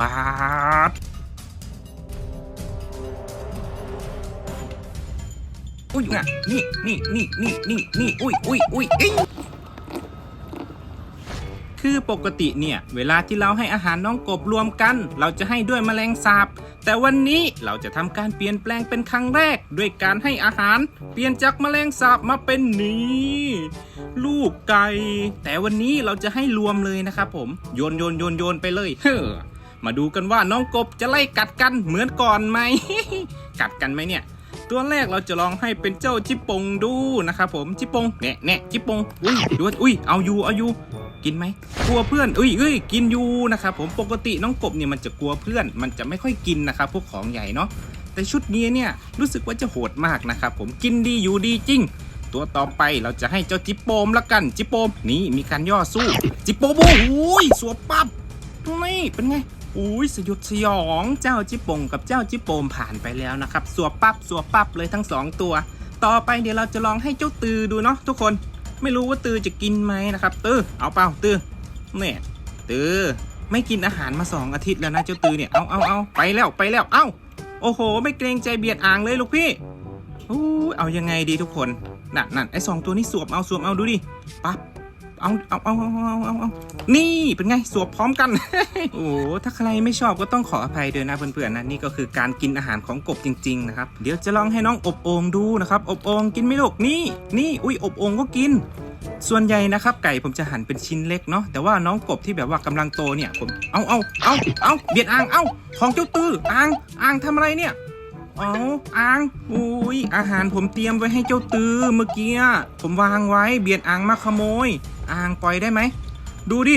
ปาดอุ้ยน่ะนี่นี่นี่นี่นี่นี่อุ้ยอุ้ยอุ้ยอ้ยคือปกติเนี่ย เวลาที่เราให้อาหารน้องกบรวมกัน เราจะให้ด้วยแมลงสาบ แต่วันนี้เราจะทำการเปลี่ยนแปลงเป็นครั้งแรก ด้วยการให้อาหาร เปลี่ยนจากแมลงสาบมาเป็นนี้ลูกไก่แต่วันนี้เราจะให้รวมเลยนะครับผมโยนโยนโยนโยนไปเลย เฮ้อ มาดูกันว่าน้องกบจะไล่กัดกันเหมือนก่อนไหม กัดกันไหมเนี่ย ตัวแรกเราจะลองให้เป็นเจ้าจิปงดูนะครับผมจิปงแน่แน่จิปงอุ้ยดูว่าอุ้ยเอาอยู่เอาอยู่กินไหมกลัวเพื่อนอุ้ยเอ้ยกินอยู่นะครับผมปกติน้องกบเนี่ยมันจะกลัวเพื่อน มันจะไม่ค่อยกินนะครับพวกของใหญ่เนาะแต่ชุดนี้เนี่ยรู้สึกว่าจะโหดมากนะครับผมกินดีอยู่ดีจริง ตัวต่อไปเราจะให้เจ้าจิปโปมละกันจิปโปมนี่มีการย่อสู้จิปโปมโอ้ยสวบปั๊บนี่เป็นไง อุ้ยสยดสยองเจ้าจิปงกับเจ้าจิปโปมผ่านไปแล้วนะครับสวปั๊บสวปั๊บเลยทั้งสองตัว ต่อไปเดี๋ยวเราจะลองให้เจ้าตือดูเนาะทุกคนไม่รู้ว่าตือจะกินไหมนะครับ ตือเอาเปล่าตือเนี่ยตือไม่กินอาหารมาสองอาทิตย์แล้วนะเจ้าตือเนี่ยเอาเอาเอาไปแล้วไปแล้วเอ้าโอ้โห ไม่เกรงใจเบียดอ่างเลยลูกพี่อู้เอายังไงดีทุกคนนั่นนั่นไอสองตัวนี้สวมเอาสวมเอาดูดิปั๊บ เอาเอาเอาเอาเอาเอาเอานี่เป็นไงสวบพร้อมกัน โอ้ถ้าใครไม่ชอบก็ต้องขออภัยด้วยนะเพื่อนๆนะนี่ก็คือการกินอาหารของกบจริงๆนะครับเดี๋ยวจะลองให้น้องอบโองดูนะครับอบโองกินไม่ลูกนี่นี่อุ้ยอบโองก็กิน ส่วนใหญ่นะครับ ไก่ผมจะหั่นเป็นชิ้นเล็กเนาะแต่ว่าน้องกบที่แบบว่ากำลังโตเนี่ยผมเอาเอาเอาเอาเบียดอ่างเอาของเจ้าตื้ออ่างอ่างทำอะไรเนี่ยเอาอ่างอุ้ยอาหารผมเตรียมไว้ให้เจ้าตือเมื่อกี้ผมวางไว้เบียดอ่างมาขโมย อ่างปล่อยได้ไหม ดูดิ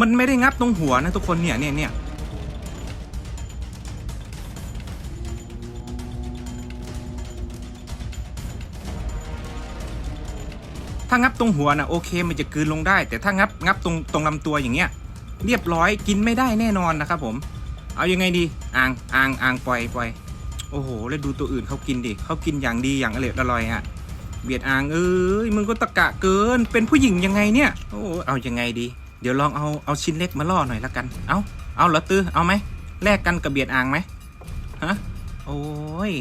มันไม่ได้งับตรงหัวนะทุกคนเนี่ยเนี่ยเนี่ยถ้างับตรงหัวนะโอเคมันจะกืนลงได้ แต่ถ้างับงับตรงตรงลำตัวอย่างเงี้ย เรียบร้อยกินไม่ได้แน่นอนนะครับผมเอายังไงดีอ่างอ่างอ่างปล่อยปล่อยโอ้โหแล้วดูตัวอื่นเขากินดิเขากินอย่างดีอย่างอร่อยอร่อยฮะ เบียดอ่างเอ้ยมึงก็ตะกะเกิน เป็นผู้หญิงยังไงเนี่ยโอ้เอายังไงดี เดี๋ยวลองเอาเอาชิ้นเล็กมาล่อหน่อยละกัน เอาเอาเหรอตื้อเอาไหมแลกกันกับเบียดอ่างไหมฮะโอ้ย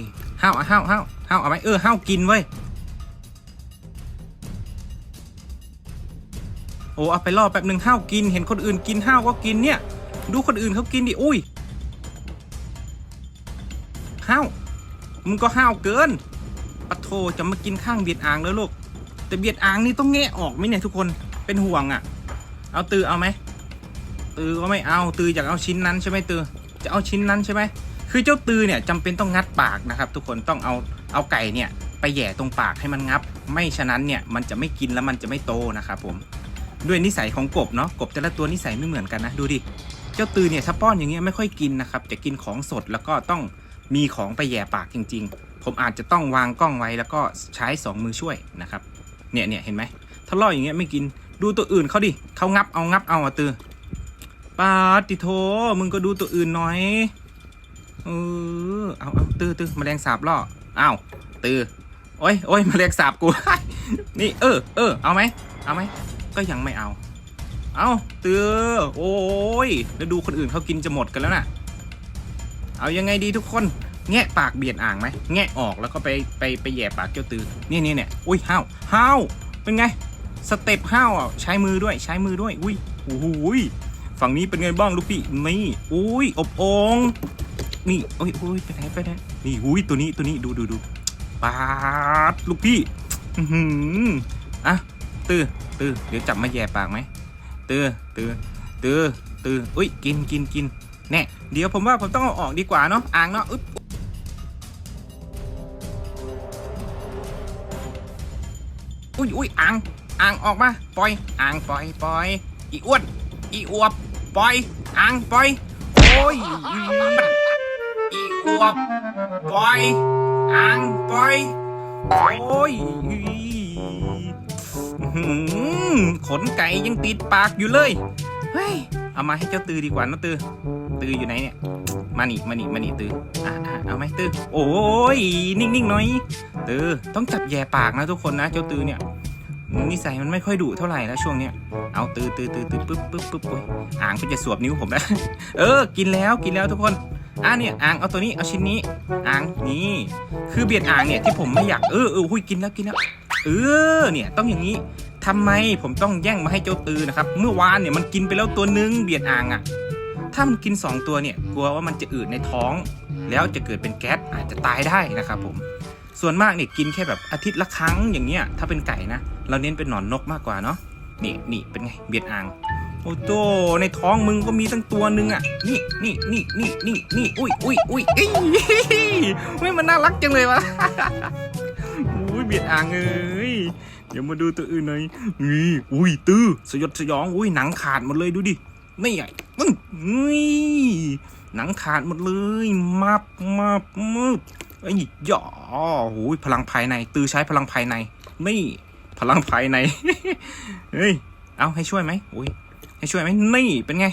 ห้าวห้าวห้าวห้าวเอาไหมเออห้าวกินเว้ยโอ้เอาไปล่อแป๊บหนึ่งห้าวกิน เห็นคนอื่นกินห้าวก็กินเนี่ย ดูคนอื่นเขากินดิอุ้ยห้าวมึงก็ห้าวเกิน ปะโทจะมากินข้างเบียดอ่างแล้วลูก แต่เบียดอ่างนี่ต้องแงะออกไหมเนี่ยทุกคน เป็นห่วงอะ่ะ เอาตือเอาไหม ตือก็ไม่เอา ตืออยากเอาชิ้นนั้นใช่ไหมตือ จะเอาชิ้นนั้นใช่ไหม คือเจ้าตือเนี่ยจำเป็นต้องงัดปากนะครับ ทุกคน ต้องเอา เอาไก่เนี่ยไปแหย่ตรงปากให้มันงับ ไม่ฉะนั้นเนี่ยมันจะไม่กินแล้วมันจะไม่โตนะครับผม ด้วยนิสัยของกบเนาะ กบแต่ละตัวนิสัยไม่เหมือนกันนะ ดูดิ เจ้าตือเนี่ยถ้าป้อนอย่างเงี้ยไม่ค่อยกินนะครับ จะกินของสดแล้วก็ต้อง มีของไปแย่ปากจริง ๆ ผมอาจจะต้องวางกล้องไว้แล้วก็ใช้สองมือช่วยนะครับ เนี่ยเนี่ยเห็นไหมถ้าล่ออย่างเงี้ยไม่กิน ดูตัวอื่นเขาดิเขางับเอางับเอาอะตือปาติโทมึงก็ดูตัวอื่นหน่อย เออ เอาเอาตือตือแมลงสาบล่ออ้าวตือโอ้ยโอ้ยแมลงสาบกู นี่เออเออเอาไหมเอาไหมก็ยังไม่เอา เอาตือโอ้ยแล้วดูคนอื่นเขากินจะหมดกันแล้วน่ะ เอายังไงดีทุกคนแงะปากเบียดอ่างไหมแงะออกแล้วก็ไปไปไปแย่ปากเจ้าตือนี่นี่เนี่ยอุ้ยห้าวห้าวเป็นไงสเต็ปห้าวอะใช้มือด้วยใช้มือด้วยอุ้ยโอ้โหฝั่งนี้เป็นไงบ้างลูกพี่นี่อุ้ยอบองนี่โอ้ยโอ้ยไปไหนไปไหนนี่อุ้ยตัวนี้ตัวนี้ดูดูดูปาดลูกพี่อือหืออะตือตือเดี๋ยวจับมาแย่ปากไหมตือตือตือตืออุ้ยกินกินกิน แน่เดี๋ยวผมว่าผมต้องเอาออกดีกว่าเนาะอ่างเนาะอึ๊บอุ้ยอุ้ยอ่างอ่างออกมาปล่อยอ่างปล่อยปล่อยอีอ้วนอีอวบปล่อยอ่างปล่อยโอ้ยอีอวบปล่อยอ่างปล่อยโอ้ยขนไก่ยังติดปากอยู่เลยเฮ้ยเอามาให้เจ้าตือดีกว่านะตือ ตืออยู่ไหนเนี่ย มานี่มานี่มานี่ตืออะเอาไหมตือโอ้ยนิ่งๆหน่อย ตือต้องจับแย่ปากนะทุกคนนะเจ้าตือเนี่ยนิสัยมันไม่ค่อยดุเท่าไหร่แล้วช่วงเนี้ย เอาตือตือตือตือปึ๊บปึ๊บปึ๊บโอ้ยอ่างก็จะสวบนิ้วผมแล้ว เออ กินแล้วกินแล้วทุกคน อะเนี่ยอ่างเอาตัวนี้เอาชิ้นนี้อ่างนี่คือเบียดอ่างเนี่ยที่ผมไม่อยากเออเออหุยกินแล้วกินแล้ว เออเนี่ยต้องอย่างนี้ทำไมผมต้องแย่งมาให้เจ้าตือนะครับ เมื่อวานเนี่ยมันกินไปแล้วตัวนึงเบียดอ่างอะ ถ้ามันกิน 2 ตัวเนี่ยกลัวว่ามันจะอืดในท้อง แล้วจะเกิดเป็นแก๊สอาจจะตายได้นะครับผมส่วนมากเนี่ยกินแค่แบบอาทิตย์ละครั้งอย่างเงี้ยถ้าเป็นไก่นะเราเน้นเป็นหนอนนกมากกว่าเนาะนี่นี่เป็นไงเบียดอ่างโอ้โตในท้องมึงก็มีตั้งตัวหนึ่งอะนี่นี่นี่นี่นี่นี่อุ้ยอุ้ยอุ้ยเอ้ยเฮ้ยมันน่ารักจังเลยวะอุ้ยเบียดอ่างเอ้ยเดี๋ยวมาดูตัวอื่นหน่อยนี่อุ้ยตื้อสยดสยองอุ้ยหนังขาดหมดเลยดูดินี่ไงมึงนี่ หนังขาดหมดเลยมับมับมับไอ้ยย่อโอ้ยพลังภายใน ตือใช้พลังภายใน นี่พลังภายใน เฮ้ย เอาให้ช่วยไหมอุ้ย ให้ช่วยไหมนี่เป็นไง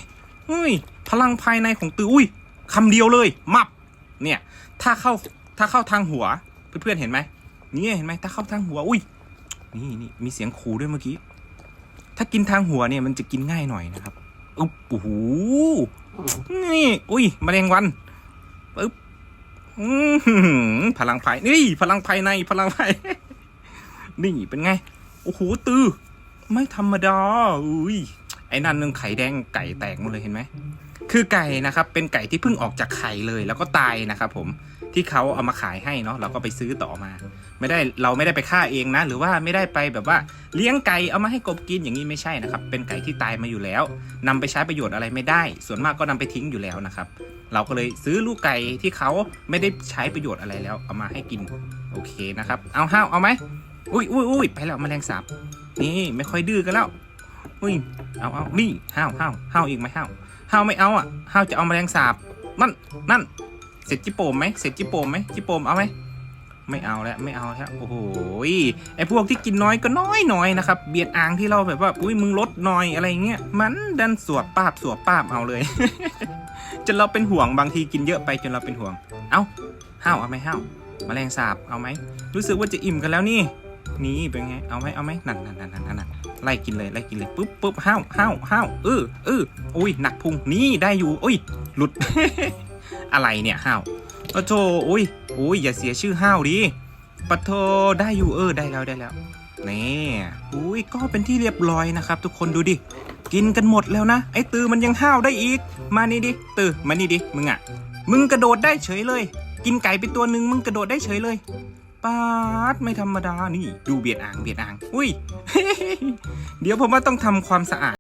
เฮ้ย พลังภายในของตือ อุ้ยคำเดียวเลย มับ เนี่ย ถ้าเข้า ถ้าเข้าทางหัว เพื่อนๆเห็นไหมนี่เห็นไหมถ้าเข้าทางหัว อุ้ย นี่นี่มีเสียงขู่ด้วยเมื่อกี้ ถ้ากินทางหัวเนี่ยมันจะกินง่ายหน่อยนะครับ อุ๊บโอ้โหนี่อุ้ยแมลงวันปึ๊บพลังภายนี่ พลังภายในพลังภายนี่เป็นไง โอ้โหตือ ไม่ธรรมดาอุ้ยไอ้นั่นนึงไข่แดงไก่แตกหมดเลยเห็นไหม คือไก่นะครับเป็นไก่ที่เพิ่งออกจากไข่เลยแล้วก็ตายนะครับผมที่เขาเอามาขายให้เนาะเราก็ไปซื้อต่อมา ไม่ได้เราไม่ได้ไปฆ่าเองนะ หรือว่าไม่ได้ไปแบบว่าเลี้ยงไก่เอามาให้กบกินอย่างนี้ไม่ใช่นะครับ เป็นไก่ที่ตายมาอยู่แล้วนำไปใช้ประโยชน์อะไรไม่ได้ ส่วนมากก็นำไปทิ้งอยู่แล้วนะครับ เราก็เลยซื้อลูกไก่ที่เขาไม่ได้ใช้ประโยชน์อะไรแล้ว เอามาให้กินโอเคนะครับ เอาห้าวเอาไหมอุ้ยอุ้ยอุ้ยไปแล้วแมลงสาบนี่ไม่ค่อยดื้อกันแล้วอุ้ยเอาเอานี่ห้าวห้าวห้าวอีกไหมห้าว ห้าวไม่เอาอะห้าวจะเอาแมลงสาบนั่นนั่นเสร็จจิโปมไหมเสร็จจิโปมไหมจิโปมเอาไหมไม่เอาแล้วไม่เอาแล้วโอ้โหไอพวกที่กินน้อยก็น้อยน้อยนะครับเบียดอ่างที่เราแบบว่าอุ้ยมึงลดหน่อยอะไรเงี้ยมันดันสวบป้าบสวบป้าบเอาเลย จนเราเป็นห่วงบางทีกินเยอะไปจนเราเป็นห่วง เอาห้าวเอาไหมห้าวแมลงสาบเอาไหมรู้สึกว่าจะอิ่มกันแล้วนี่ นี่เป็นไงเอาไหมเอาไหมนั่นนั่นนั่นนั่นนั่น ไล่กินเลยไล่กินเลยปุ๊บปุ๊บห้าวห้าวห้าวเออเอออุ้ยหนักพุงนี่ได้อยู่อุ้ยหลุด อะไรเนี่ยห้าวปะโถอุ้ยอุ้ยอย่าเสียชื่อห้าวดิปะโถได้อยู่เออได้แล้วได้แล้วนี่อุ้ยก็เป็นที่เรียบร้อยนะครับ ทุกคนดูดิกินกันหมดแล้วนะ ไอ้ตือมันยังห้าวได้อีก มานี่ดิตือมานี่ดิมึงอะมึงกระโดดได้เฉยเลย กินไก่ไปตัวหนึ่งมึงกระโดดได้เฉยเลย ปาดไม่ธรรมดานี่ ดูเบียดอ่างเบียดอ่าง อุ้ย เดี๋ยวผมว่าต้องทำความสะอาด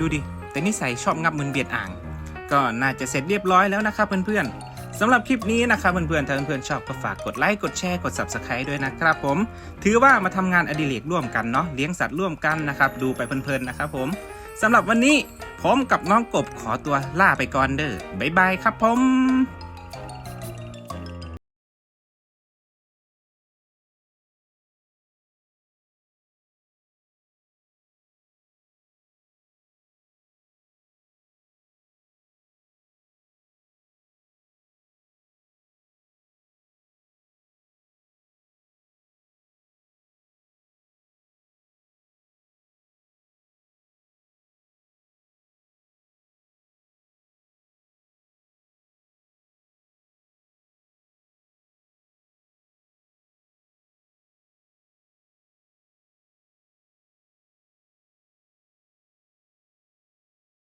ดูดิ แต่นิสัยชอบงับมือเบียดอ่าง ก็น่าจะเสร็จเรียบร้อยแล้วนะครับเพื่อนๆสำหรับคลิปนี้นะครับเพื่อนๆถ้าเพื่อนๆชอบก็ฝากกดไลค์กดแชร์กด subscribe ด้วยนะครับผม ถือว่ามาทำงานอดิเรกร่วมกันเนาะเลี้ยงสัตว์ร่วมกันนะครับดูไปเพลินๆนะครับผมสำหรับวันนี้ผมกับน้องกบขอตัวล่าไปก่อนเด้อบ๊ายบายครับผม